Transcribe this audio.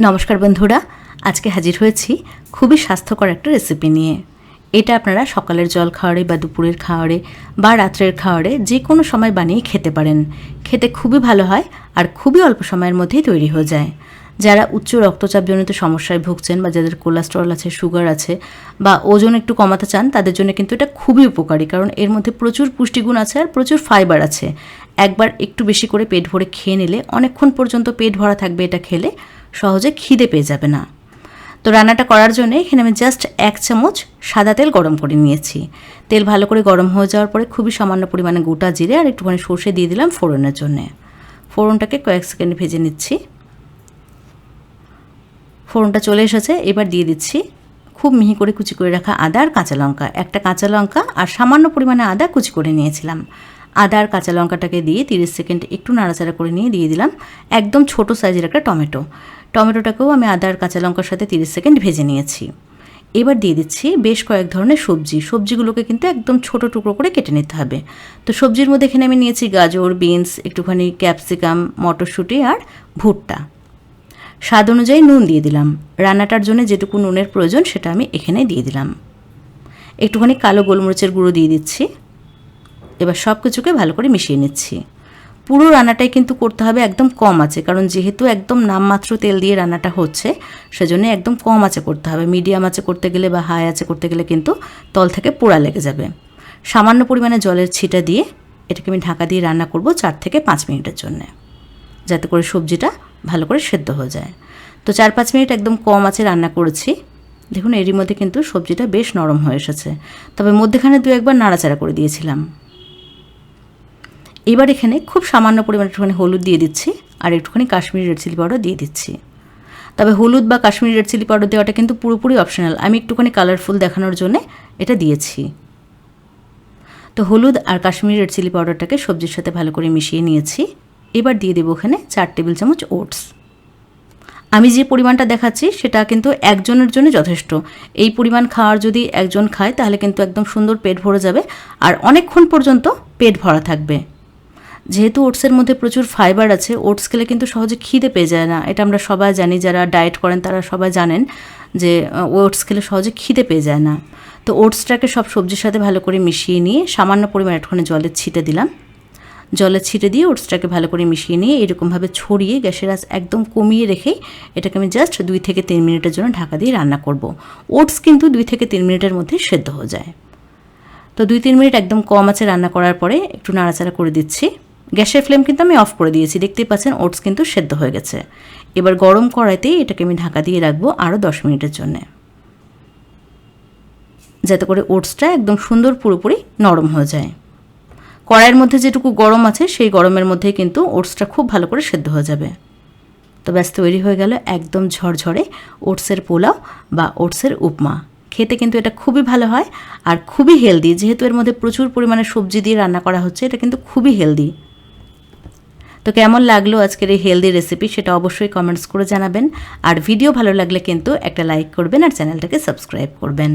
নমস্কার বন্ধুরা, আজকে হাজির হয়েছি খুবই স্বাস্থ্যকর একটা রেসিপি নিয়ে। এটা আপনারা সকালের জল খাওয়ারে বা দুপুরের খাওয়ারে বা রাত্রের খাওয়ারে যে কোনো সময় বানিয়ে খেতে পারেন। খেতে খুবই ভালো হয় আর খুবই অল্প সময়ের মধ্যেই তৈরি হয়ে যায়। যারা উচ্চ রক্তচাপজনিত সমস্যায় ভুগছেন বা যাদের কোলেস্টেরল আছে সুগার আছে বা ওজন একটু কমাতে চান, তাদের জন্য কিন্তু এটা খুবই উপকারী কারণ এর মধ্যে প্রচুর পুষ্টিগুণ আছে আর প্রচুর ফাইবার আছে। একবার একটু বেশি করে পেট ভরে খেয়ে নিলে অনেকক্ষণ পর্যন্ত পেট ভরা থাকবে এটা খেলে সহজে খিদে পেয়ে যাবে না। তো রান্নাটা করার জন্য এখানে আমি জাস্ট এক চামচ সাদা তেল গরম করে নিয়েছি। তেল ভালো করে গরম হয়ে যাওয়ার পরে খুবই সামান্য পরিমাণে গোটা জিরে আর একটুখানি সর্ষে দিয়ে দিলাম ফোড়নের জন্যে। ফোড়নটাকে কয়েক সেকেন্ড ভেজে নিচ্ছি। ফোড়নটা চলে এসেছে, এবার দিয়ে দিচ্ছি খুব মিহি করে কুচি করে রাখা আদা আর কাঁচা লঙ্কা। একটা কাঁচা লঙ্কা আর সামান্য পরিমাণে আদা কুচি করে নিয়েছিলাম। আদা আর কাঁচা লঙ্কাটাকে দিয়ে তিরিশ সেকেন্ড একটু নাড়াচাড়া করে নিয়ে দিয়ে দিলাম। একদম ছোট সাইজের একটা টমেটো। টমেটোটাকেও আমি আদা আর কাঁচা লঙ্কার সাথে তিরিশ সেকেন্ড ভেজে নিয়েছি। এবার দিয়ে দিচ্ছি বেশ কয়েক ধরনের সবজি। সবজিগুলোকে কিন্তু একদম ছোট টুকরো করে কেটে নিতে হবে। তো সবজির মধ্যে এখানে আমি নিয়েছি গাজর, বিনস, একটুখানি ক্যাপসিকাম, মটরশুঁটি আর ভুট্টা। স্বাদ অনুযায়ী নুন দিয়ে দিলাম। রান্নাটার জন্য যেটুকু নুনের প্রয়োজন সেটা আমি এখানে দিয়ে দিলাম। একটুখানি কালো গোলমরিচের গুঁড়ো দিয়ে দিচ্ছি। এবার সব কিছুকে ভালো করে মিশিয়ে নিচ্ছি। পুরো রান্নাটাই কিন্তু করতে হবে একদম কম আছে, কারণ যেহেতু একদম নামমাত্র তেল দিয়ে রান্নাটা হচ্ছে, সেজন্য একদম কম আছে করতে হবে। মিডিয়াম আছে করতে গেলে বা হাই আছে করতে গেলে কিন্তু তল থেকে পোড়া লেগে যাবে। সামান্য পরিমাণে জলের ছিটা দিয়ে এটাকে আমি ঢাকা দিয়ে রান্না করব চার থেকে পাঁচ মিনিটের জন্য, যাতে করে সবজিটা ভালো করে সেদ্ধ হয়ে যায়। তো চার পাঁচ মিনিট একদম কম আছে রান্না করেছি। দেখুন, এরই মধ্যে কিন্তু সবজিটা বেশ নরম হয়ে এসেছে। তবে মধ্যেখানে দু একবার নাড়াচাড়া করে দিয়েছিলাম। এবার এখানে খুব সামান্য পরিমাণে একটুখানি হলুদ দিয়ে দিচ্ছি, আর একটুখানি কাশ্মীরি রেড চিলি পাউডার দিয়ে দিচ্ছি। তবে হলুদ বা কাশ্মীরি রেড চিলি পাউডার দেওয়াটা কিন্তু পুরোপুরি অপশনাল। আমি একটুখানি কালারফুল দেখানোর জন্যে এটা দিয়েছি। তো হলুদ আর কাশ্মীরি রেড চিলি পাউডারটাকে সবজির সাথে ভালো করে মিশিয়ে নিয়েছি। এবার দিয়ে দেবো ওখানে চার টেবিল চামচ ওটস। আমি যে পরিমাণটা দেখাচ্ছি সেটা কিন্তু একজনের জন্য যথেষ্ট। এই পরিমাণ খাওয়ার যদি একজন খায় তাহলে কিন্তু একদম সুন্দর পেট ভরে যাবে, আর অনেকক্ষণ পর্যন্ত পেট ভরা থাকবে। যেহেতু ওটসের মধ্যে প্রচুর ফাইবার আছে, ওটস খেলে কিন্তু সহজে খিদে পেয়ে যায় না। এটা আমরা সবাই জানি, যারা ডায়েট করেন তারা সবাই জানেন যে ওটস খেলে সহজে খিদে পেয়ে যায় না। তো ওটসটাকে সব সবজির সাথে ভালো করে মিশিয়ে নিয়ে সামান্য পরিমাণ একটুখানি জলের ছিটে দিলাম। জলের ছিটে দিয়ে ওটসটাকে ভালো করে মিশিয়ে নিয়ে এরকমভাবে ছড়িয়ে গ্যাসের আঁচ একদম কমিয়ে রেখেই এটাকে আমি জাস্ট দুই থেকে তিন মিনিটের জন্য ঢাকা দিয়ে রান্না করব। ওটস কিন্তু দুই থেকে তিন মিনিটের মধ্যে সেদ্ধ হয়ে যায়। তো দুই তিন মিনিট একদম কম আছে রান্না করার পরে একটু নাড়াচাড়া করে দিচ্ছি। গ্যাসের ফ্লেম কিন্তু আমি অফ করে দিয়েছি, দেখতেই পাচ্ছেন ওটস কিন্তু সেদ্ধ হয়ে গেছে। এবার গরম কড়াইতেই এটাকে আমি ঢাকা দিয়ে রাখব আরও দশ মিনিটের জন্যে। যাতে করে ওটসটা একদম সুন্দর পুরোপুরি নরম হয়ে যায়। কড়াইয়ের মধ্যে যেটুকু গরম আছে, সেই গরমের মধ্যেই কিন্তু ওটসটা খুব ভালো করে সেদ্ধ হয়ে যাবে। তো ব্যাস, তৈরি হয়ে গেল একদম ঝরঝরে ওটসের পোলাও বা ওটসের উপমা। খেতে কিন্তু এটা খুবই ভালো হয় আর খুবই হেলদি যেহেতু এর মধ্যে প্রচুর পরিমাণে সবজি দিয়ে রান্না করা হচ্ছে, এটা কিন্তু খুবই হেলদি তো কেমন লাগল আজকের এই হেলদি রেসিপি সেটা অবশ্যই কমেন্টস করে জানাবেন। আর ভিডিও ভালো লাগলে কিন্তু একটা লাইক করবেন আর চ্যানেলটাকে সাবস্ক্রাইব করবেন।